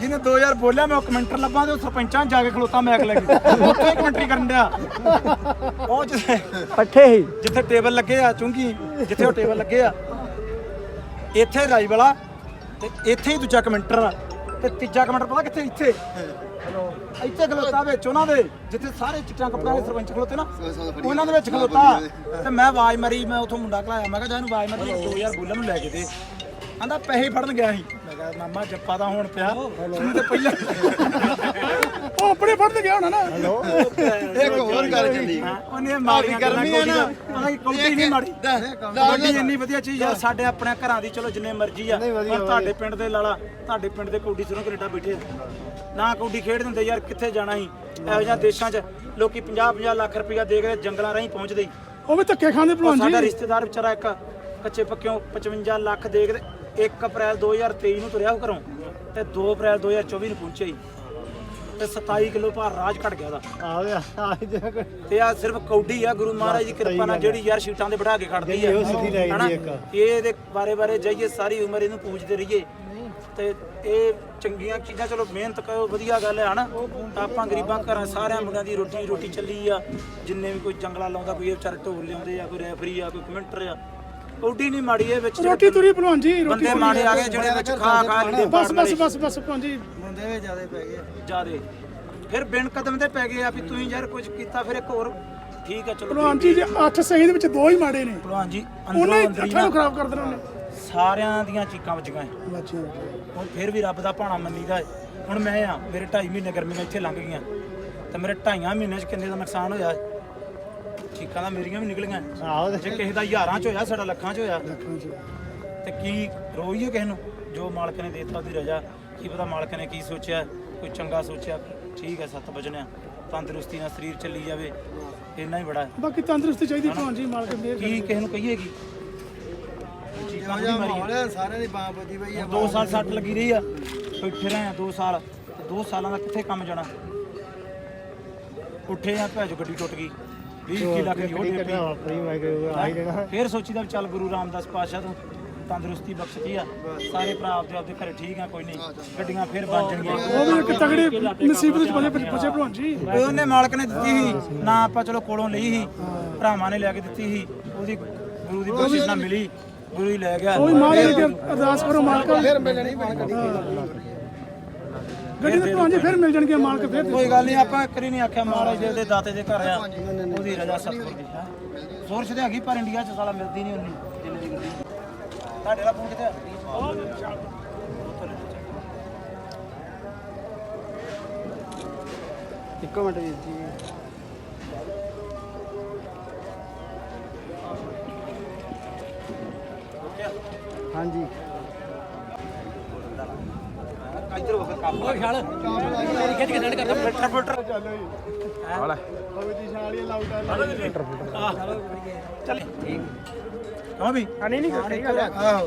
ਜਿਹਨੇ 2000 ਬੋਲਿਆ ਮੈਂ ਉਹ ਕਮੈਂਟਰ ਲੱਭਾਂ ਤੇ ਉਹ ਸਰਪੰਚਾਂ 'ਚ ਜਾ ਕੇ ਖਲੋਤਾ ਮੈਕ ਲੈ ਕੇ ਉੱਥੇ ਕਮੈਂਟਰੀ ਕਰਨ ਡਿਆ। ਉਹ ਜਿੱਥੇ ਪੱਠੇ ਹੀ। ਜਿੱਥੇ ਟੇਬਲ ਲੱਗੇ ਆ ਚੁੰਗੀ ਜਿੱਥੇ ਉਹ ਟੇਬਲ ਲੱਗੇ ਆ। ਇੱਥੇ ਰਾਈ ਵਾਲਾ ਤੇ ਇੱਥੇ ਹੀ ਦੂਜਾ ਕਮੈਂਟਰ ਆ। ਤੇ ਤੀਜਾ ਕਮੈਂਟਰ ਪਤਾ ਕਿੱਥੇ? ਇੱਥੇ। ਇੱਥੇ ਖਲੋਤਾ ਵਿੱਚ ਉਹਨਾਂ ਦੇ ਜਿੱਥੇ ਸਾਰੇ ਚਿੱਟਾਂ ਕੱਪੜਿਆਂ ਦੇ ਸਰਪੰਚ ਖਲੋਤੇ ਨਾ ਉਹਨਾਂ ਦੇ ਵਿੱਚ ਖਲੋਤਾ। ਤੇ ਮੈਂ ਆਵਾਜ਼ ਮਾਰੀ ਮੈਂ ਉਥੋਂ ਮੁੰਡਾ ਘਲਾਇਆ ਮੈਂ ਕਿਹਾ ਜਾ ਇਹਨੂੰ ਆਵਾਜ਼ ਮਾਰੀ 2000 ਬੁੱਲਾਂ ਨੂੰ ਲੈ ਕੇ ਦੇ। ਆਂਦਾ ਪੈਸੇ ਫੜਨ ਗਿਆ ਸੀ। ਮੈਂ ਕਿਹਾ ਮਾਮਾ ਜੱਪਾ ਤਾਂ ਹੁਣ ਪਿਆ। ਤੂੰ ਤੇ ਪਹਿਲਾਂ ਉਹ ਆਪਣੇ ਫੜਨ ਗਿਆ ਹੋਣਾ ਨਾ। ਇੱਕ ਹੋਰ ਗੱਲ ਚੱਲੀ। ਹਾਂ, ਉਹਨੇ ਮਾਰੀ ਗਰਮੀ ਆ ਨਾ। ਪਤਾ ਕੀ ਕੌਡੀ ਨਹੀਂ ਮਾੜੀ ਕਬੱਡੀ ਇੰਨੀ ਵਧੀਆ ਚੀਜ਼ ਆ ਸਾਡੇ ਆਪਣੇ ਘਰਾਂ ਦੀ ਚਲੋ ਜਿੰਨੇ ਮਰਜ਼ੀ ਆ ਪਰ ਤੁਹਾਡੇ ਪਿੰਡ ਦੇ ਲਾਲਾ ਤੁਹਾਡੇ ਪਿੰਡ ਦੇ ਕੌਡੀ ਸਿਰੋਂ ਕੈਨੇਡਾ ਬੈਠੇ ਆ। ਨਾ ਕੌਡੀ ਖੇਡ ਦਿੰਦੇ ਯਾਰ ਕਿੱਥੇ ਜਾਣਾ ਸੀ? ਇਹੋ ਜਿਹਾ ਦੇਸ਼ਾਂ 'ਚ ਲੋਕੀ 50 50 ਲੱਖ ਰੁਪਇਆ ਦੇ ਕੇ ਜੰਗਲਾਂ ਰਾਹੀਂ ਪਹੁੰਚਦੇ ਉਹ ਵੀ ਧੱਕੇ ਖਾਂਦੇ ਭਲਵਾਨ ਸਾਡਾ ਜੀ। ਰਿਸ਼ਤੇਦਾਰ ਵਿਚਾਰਾ ਇੱਕ ਕੱਚੇ ਪੱਕਿਓਂ 55 ਲੱਖ ਦੇ ਕੇ 1 ਅਪ੍ਰੈਲ 2023 ਨੂੰ ਤੁਰਿਆ ਉਹ ਘਰੋਂ ਤੇ 2 ਅਪ੍ਰੈਲ 2024 ਨੂੰ ਪਹੁੰਚਿਆ ਹੀ ਤੇ 27 ਕਿਲੋ ਭਾਰ ਰਾਜ ਘਟ ਗਿਆ ਦਾ ਆ ਗਿਆ ਆ ਜਿਹੜਾ ਤੇ ਆ ਸਿਰਫ ਕੌਡੀ ਆ ਗੁਰੂ ਮਹਾਰਾਜ ਦੀ ਕਿਰਪਾ ਨਾਲ ਜਿਹੜੀ ਯਾਰ ਸ਼ੀਟਾਂ ਤੇ ਬਿਠਾ ਕੇ ਖੜਦੀ ਆ। ਹਨਾ? ਇੱਕ। ਇਹਦੇ ਬਾਰੇ ਬਾਰੇ ਜਾਈਏ ਸਾਰੀ ਉਮਰ ਇਹਨੂੰ ਪੂਜਦੇ ਰਹੀਏ। ਤੇ ਇਹ ਚੰਗੀਆਂ ਚੀਜ਼ਾਂ ਚਲੋ ਮਿਹਨਤ ਕਰੋ ਵਧੀਆ ਗੱਲ ਹੈ ਹਨਾ? ਆਪਾਂ ਗਰੀਬਾਂ ਘਰਾਂ ਸਾਰਿਆਂ ਮੁੰਡਿਆਂ ਦੀ ਰੋਟੀ ਰੋਟੀ ਚੱਲੀ ਆ। ਜਿੰਨੇ ਵੀ ਕੋਈ ਜੰਗਲਾ ਲਾਉਂਦਾ ਕੋਈ ਇਹ ਵਿਚਾਰੇ ਢੋਲ ਲਿਆਉਂਦੇ ਆ ਕੋਈ ਰੈਫਰੀ ਆ ਕੋਈ ਕਮੈਂਟਰ ਆ ਕੌਡੀ ਨਹੀਂ ਮਾੜੀ ਇਹ ਵਿੱਚ ਰੋਟੀ ਤੁਰੀ ਭਲਵਾਨ ਜੀ ਰੋਟੀ ਬੰਦੇ ਮਾੜੇ ਆ ਗਏ ਜਿਹੜੇ ਵਿੱਚ ਖਾ ਖਾ ਲੀੜੇ ਬਸ ਬਸ ਬਸ ਬਸ ਭਲਵਾਨ ਜੀ। ਮੁੰਡੇ ਵੀ ਜ਼ਿਆਦਾ ਪੈ ਗਏ। ਜਿਆਦੇ। ਫਿਰ ਬਿਨ ਕਦਮ ਤੇ ਪੈ ਗਏ ਆ ਵੀ ਤੁਸੀਂ ਯਾਰ ਕੁਝ ਕੀਤਾ ਫਿਰ ਇੱਕ ਹੋਰ ਠੀਕ ਆ ਚਲੋ ਭਲਵਾਨ ਜੀ ਜੇ 8 ਸਹੀ ਦੇ ਵਿੱਚ ਦੋ ਹੀ ਮਾੜੇ ਨੇ ਭਲਵਾਨ ਜੀ ਉਹਨੇ ਅੰਦਰੋਂ ਅੰਦਰੀ ਨੂੰ ਖਰਾਬ ਕਰ ਦੇਣਾ ਉਹਨੇ। ਸਾਰਿਆਂ ਦੀਆਂ ਚੀਕਾਂ ਵੱਜੀਆਂ ਹੈ। ਅੱਛਾ ਹੁਣ ਫਿਰ ਵੀ ਰੱਬ ਦਾ ਭਾਣਾ ਮੰਨੀਦਾ ਹੈ। ਹੁਣ ਮੈਂ ਆ ਮੇਰੇ 2.5 ਮਹੀਨੇ ਗਰਮੀਆਂ ਇੱਥੇ ਲੰਘ ਗਈਆਂ। ਤੇ ਮੇਰੇ 2.5 ਮਹੀਨੇ ਚ ਕਿੰਨੇ ਦਾ ਨੁਕਸਾਨ ਹੋਇਆ ਹੈ? ਚੀਕਾਂ ਤਾਂ ਮੇਰੀਆਂ ਵੀ ਨਿਕਲੀਆਂ। ਆਹੋ ਜੇ ਕਿਸੇ ਦਾ ਹਜ਼ਾਰਾਂ ਚ ਹੋਇਆ ਸਾਡਾ ਲੱਖਾਂ ਚ ਹੋਇਆ। ਤੇ ਕੀ ਰੋਈਏ ਕਿਸੇ ਨੂੰ? ਜੋ ਮਾਲਕ ਨੇ ਦੇਤਾ ਉਹਦੀ ਰਜ਼ਾ। ਕੀ ਪਤਾ ਮਾਲਕ ਨੇ ਕੀ ਸੋਚਿਆ ਕੋਈ ਚੰਗਾ ਸੋਚਿਆ? ਠੀਕ ਹੈ ਸੱਤ ਵਜਣਿਆ। ਤੰਦਰੁਸਤੀ ਨਾਲ ਸਰੀਰ ਚੱਲੀ ਜਾਵੇ। ਇੰਨਾ ਹੀ ਬੜਾ ਹੈ। ਬਾਕੀ ਤੰਦਰੁਸਤੀ ਚਾਹੀਦੀ ਭਲਵਾਨ ਜੀ ਮਾਲਕ ਮੇਰ ਕੀ ਕਿਸੇ ਨੂੰ ਕਹੀਏਗੀ ਚੀਕਾਂ ਵੀ ਮਾਰੀ ਮਾਹੌਲ ਸਾਰਿਆਂ ਦੀ ਬਾਹ ਬੱਜੀ ਬਈ ਆ 2 ਸਾਲ ਸੱਟ ਲੱਗੀ ਰਹੀ ਆ। ਬੈਠੇ ਰਹੇ ਆ 2 ਸਾਲ। 2 ਸਾਲਾਂ ਦਾ ਕਿੱਥੇ ਕੰਮ ਜਾਣਾ? ਉੱਠੇ ਆ ਭੈਜੋ ਗੱਡੀ ਟੁੱਟ ਗਈ। 20 ਲੱਖ ਦੀ ਹੋ ਕੱਢਿਆ ਗਈ ਆਪਣੀ। ਮੈਂ ਕਿਹਾ ਆ ਹੀ ਜਾਣਾ ਫੇਰ ਸੋਚੀਦਾ ਵੀ ਚੱਲ ਗੁਰੂ ਰਾਮਦਾਸ ਪਾਸ਼ਾ ਤੋਂ ਤੰਦਰੁਸਤੀ ਬਖਸ਼ਦੀ ਆ। ਸਾਰੇ ਭਰਾ ਆਪਦੇ ਆਪਦੇ ਘਰੇ ਠੀਕ ਆ ਕੋਈ ਨਹੀਂ। ਗੱਡੀਆਂ ਫੇਰ ਬਣ ਜਾਣਗੀਆਂ। ਉਹ ਵੀ ਇੱਕ ਤਗੜੀ ਨਸੀਬਤ ਵਿੱਚ ਬਣੇ ਬਚੇ ਭਲਵਾਨ ਜੀ। ਉਹਨੇ ਮਾਲਕ ਨੇ ਦਿੱਤੀ ਸੀ। ਨਾ ਆਪਾਂ ਚਲੋ ਕੋਲੋਂ ਲਈ ਸੀ ਭਰਾਵਾਂ ਨੇ ਲੈ ਕੇ ਦਿੱਤੀ ਸੀ। ਉਹਦੀ ਗੁਰੂ ਦੀ ਬਖਸ਼ਿਸ਼ ਨਾਲ ਮਿਲੀ। ਗੁਰੂ ਹੀ ਲੈ ਗਿਆ। ਵੀ ਮਾਲਕ ਅਰਦਾਸ ਕਰੋ ਮਾਲਕ ਫਿਰ ਮਿਲਣੀ ਬਣ ਗੱਡੀ। ਗੱਡੀ ਤੇ ਭਲਵਾਨ ਜੀ ਫਿਰ ਮਿਲ ਜਾਣਗੇ ਮਾਲਕ ਫਿਰ ਕੋਈ ਗੱਲ ਨਹੀਂ ਆਪਾਂ ਇੱਕ ਵਾਰੀ ਨਹੀਂ ਆਖਿਆ ਮਹਾਰਾਜ ਦੇ ਦੇ ਦਾਤੇ ਦੇ ਘਰ ਆ। ਉਹਦੀ ਰਜਾ ਸਤਿਗੁਰ ਦੀ ਹੈ। ਸੋਰਸ ਤੇ ਹੈਗੀ ਪਰ ਇੰਡੀਆ ਚ ਸਾਲਾ ਮਿਲਦੀ ਨਹੀਂ ਉਹਨੀ। ਜਿੰਨੇ ਦੀ ਗੱਡੀ ਤੁਹਾਡੇ ਦਾ ਫੋਨ ਕਿੱਥੇ ਆ? ਇੱਕੋ ਮਿੰਟ ਵੀਰ ਜੀ। ਹਾਂਜੀ। ਇੱਧਰ ਵਕਤ ਕੰਮ ਉਹ ਖਿਆਲ ਖਿੱਚ ਕੇ ਸੈਂਡ ਕਰਦਾ। Filter filter. ਹਾਲਾ ਚੱਲ ਕਹਾਂ ਵੀ। ਨਹੀਂ ਨਹੀਂ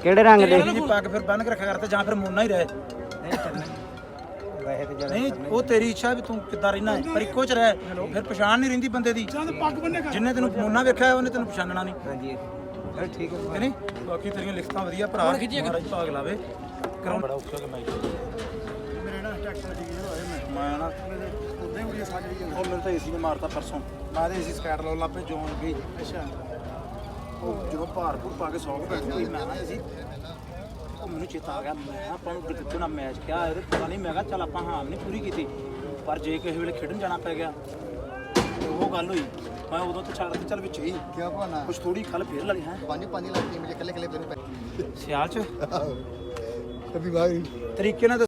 ਕਿਹੜੇ ਰੰਗ ਦੇ? ਜੀ ਪੱਗ ਫਿਰ ਬੰਨ ਕੇ ਰੱਖਿਆ ਕਰ ਤੇ ਜਾਂ ਫਿਰ ਮੋਨਾ ਹੀ ਰਹੇ। ਨਹੀਂ ਉਹ ਤੇਰੀ ਇੱਛਾ ਵੀ ਤੂੰ ਕਿੱਦਾਂ ਰਹਿਣਾ ਪਰ ਇੱਕੋ ਚ ਰਹਿ। ਫਿਰ ਪਛਾਣ ਨਹੀਂ ਰਹਿੰਦੀ ਬੰਦੇ ਦੀ। ਜਾਂ ਤਾਂ ਪੱਗ ਬੰਨੇ ਕਰ। ਜਿੰਨੇ ਤੈਨੂੰ ਮੋਨਾ ਵੇਖਿਆ ਉਹਨੇ ਤੈਨੂੰ ਪਛਾਣਨਾ ਨਹੀਂ। ਹਾਂਜੀ। ਠੀਕ ਹੈ ਨਹੀਂ? ਬਾਕੀ ਤੇਰੀਆਂ ਲਿਖਤਾਂ ਵਧੀਆ ਭਰਾ ਮਹਾਰਾਜ ਭਾਗ ਲਾਵੇ। ਕਰਾਉਣ। ਬੜਾ ਔਖਾ ਕਿ ਮੈਂ ਮੇਰੇ ਨਾਲ ਟਰੈਕਟਰ ਜੀ ਹੋਇਆ ਮੈਂ ਮੈਂ ਨਾ ਉਦਾਂ ਹੀ ਬੜੀ ਸਾਜਰੀ ਜਾਂਦਾ ਉਹ ਮੈਨੂੰ ਤਾਂ ਏਸੀ ਨੇ ਮਾਰਤਾ ਪਰਸੋਂ। ਮੈਂ ਤੇ ਏਸੀ ਸਕੈਟ ਲਾਉਣ ਲੱਪੇ ਜੋਨ ਗਈ ਅੱਛਾ। ਉਹ ਜਦੋਂ ਭਾਰ ਭੂਰ ਪਾ ਕੇ ਸੌਂ ਪੈ ਗਈ ਮੈਂ ਨਾ ਏਸੀ ਉਹ ਮੈਨੂੰ ਚੇਤਾ ਆ ਗਿਆ ਮੈਂ ਆਪਾਂ ਨੂੰ ਕਿਤੇ ਨਾ ਮੈਚ ਕਿਹਾ ਇਹਦੇ ਪਤਾ ਨਹੀਂ ਮੈਂ ਕਿਹਾ ਚੱਲ ਆਪਾਂ ਹਾਰ ਨਹੀਂ ਪੂਰੀ ਕੀਤੀ। ਪਰ ਜੇ ਕਿਸੇ ਵੇਲੇ ਖੇਡਣ ਜਾਣਾ ਪੈ ਗਿਆ ਤੇ ਉਹ ਗੱਲ ਹੋਈ। ਮੈਂ ਉਦੋਂ ਤਾਂ ਛੱਡ ਕੇ ਚੱਲ ਵਿੱਚ ਹੀ। ਕਿਆ ਭਾਣਾ ਕੁਛ ਥੋੜੀ ਖਲ ਫੇਰ ਲੱਗੀ ਹੈ। ਪੰਜ ਪੰਜ ਲੱਖ ਟੀਮ ਚ ਇਕੱਲੇ ਇਕੱਲੇ ਪੈ ਸਿਆਲ ਚ? ਕਦੀ ਬਾਹਰ ਤਰੀਕੇ ਨਾਲ